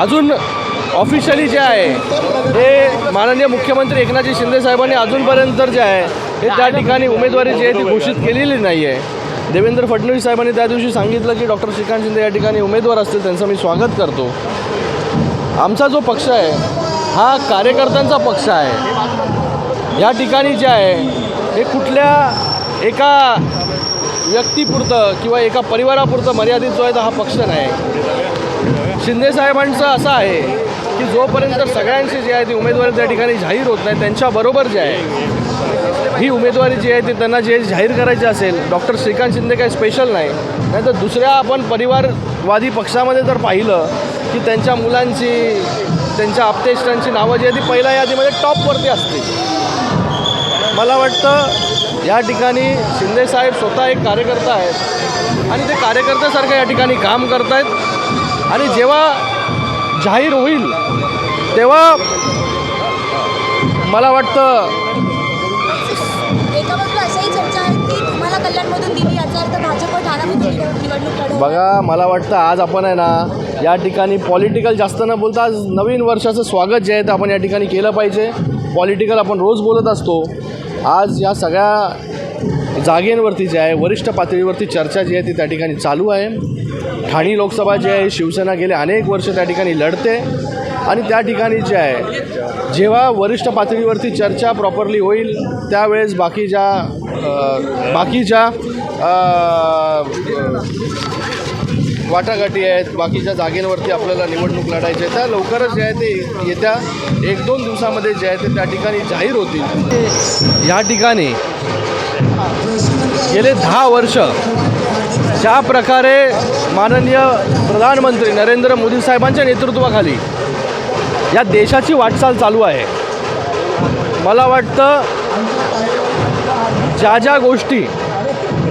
अजून ऑफिशियली जे आहे हे माननीय मुख्यमंत्री एकनाथजी शिंदे साहेबांनी अजूनपर्यंत तर जे आहे हे त्या ठिकाणी उमेदवारी जी आहे ती घोषित केलेली नाही आहे देवेंद्र फडणवीस साहेबांनी त्या दिवशी सांगितलं की डॉक्टर श्रीकांत शिंदे या ठिकाणी उमेदवार असतील त्यांचं मी स्वागत करतो. आमचा जो पक्ष आहे हा कार्यकर्त्यांचा पक्ष आहे. या ठिकाणी जे आहे हे कुठल्या एका व्यक्तीपुरतं किंवा एका परिवारापुरतं मर्यादित जो आहे तो हा पक्ष नाही. शिंदे साहेबांचं असं आहे की जोपर्यंत सगळ्यांची जी आहे ती उमेदवारी त्या ठिकाणी जाहीर होत नाही त्यांच्याबरोबर जे आहे ही उमेदवारी जी आहे ती त्यांना जे जाहीर करायची असेल डॉक्टर श्रीकांत शिंदे काही स्पेशल नाही. नाही तर दुसऱ्या आपण परिवारवादी पक्षामध्ये जर पाहिलं की त्यांच्या मुलांची त्यांच्या आप्तेष्टांची नावं जी आहे ती पहिल्या यादीमध्ये टॉपवरती असते मला वाटतं या ठिकाणी शिंदेसाहेब स्वतः एक कार्यकर्ता आहेत आणि ते कार्यकर्त्यासारखं या ठिकाणी काम करत आहेत आणि जेव्हा जाहीर होईल तेव्हा मला वाटतं बघा मला वाटतं आज आपण आहे ना या ठिकाणी पॉलिटिकल जास्त न बोलता आज नवीन वर्षाचं स्वागत जे आहे ते आपण या ठिकाणी केलं पाहिजे. पॉलिटिकल आपण रोज बोलत असतो. आज या सगळ्या जागेंवरती जे आहे वरिष्ठ पातळीवरती चर्चा जी आहे ती त्या ठिकाणी चालू आहे. ठाणे लोकसभा जी आहे शिवसेना गेले अनेक वर्ष त्या ठिकाणी लढते. आणि त्या ठिकाणी जे आहे जेव्हा वरिष्ठ पातळीवरती चर्चा प्रॉपरली होईल त्यावेळेस बाकीच्या बाकीच्या वाटाघाटी आहेत बाकीच्या जागेंवरती आपल्याला निवडणूक लढायची आहे त्या लवकरच जे आहे ते येत्या एक दोन दिवसामध्ये जे आहे ते त्या ठिकाणी जाहीर होतील. या ठिकाणी गेले दहा वर्ष. ज्या प्रकारे माननीय प्रधानमंत्री नरेंद्र मोदी साहेबांच्या नेतृत्वाखाली या देशाची वाटचाल चालू आहे. मला वाटतं ज्या ज्या गोष्टी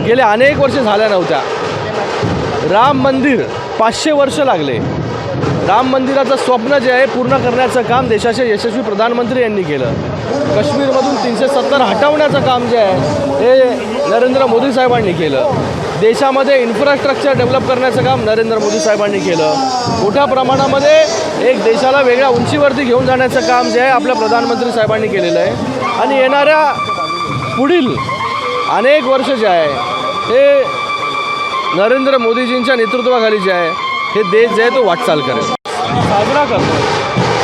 गेल्या अनेक वर्ष झाल्या नव्हत्या. राम मंदिर पाचशे वर्ष लागले. राम मंदिराचं स्वप्न जे आहे पूर्ण करण्याचं काम देशाचे यशस्वी प्रधानमंत्री यांनी केलं. काश्मीरमधून तीनशे सत्तर हटवण्याचं काम जे आहे हे नरेंद्र मोदी साहेबांनी केलं. देशामध्ये इन्फ्रास्ट्रक्चर डेव्हलप करण्याचं काम नरेंद्र मोदी साहेबांनी केलं. मोठ्या प्रमाणामध्ये एक देशाला वेगळ्या उंचीवरती घेऊन जाण्याचं काम जे आहे आपल्या प्रधानमंत्री साहेबांनी केलेलं आहे. आणि येणाऱ्या पुढील अनेक वर्ष जे आहे हे नरेंद्र मोदीजींच्या नेतृत्वाखाली जे आहे हे देश जे आहे तो वाटचाल करेल. साजरा करतो.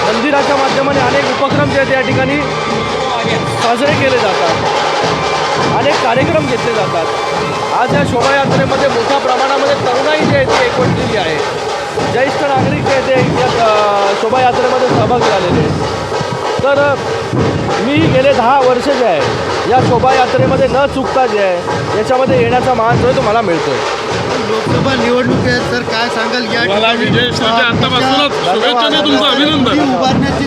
मंदिराच्या माध्यमाने अनेक उपक्रम जे आहेत या ठिकाणी साजरे केले जातात. अनेक कार्यक्रम घेतले जातात. आज या शोभायात्रेमध्ये मोठ्या प्रमाणामध्ये तरुणाई जी आहे ती एकवटलेली आहे. ज्येष्ठ नागरिक जे आहे ते या शोभायात्रेमध्ये सहभागी झालेले आहेत. तर मी गेले दहा वर्ष जे आहे या शोभायात्रेमध्ये न चुकता जे आहे याच्यामध्ये येण्याचा मान जो आहे तो मला मिळतो आहे लोकसभा निवडणूक आहे तर काय सांगाल? या ठिकाणी विजय शुभेच्छा तुमचं अभिनंदन. उभारण्याची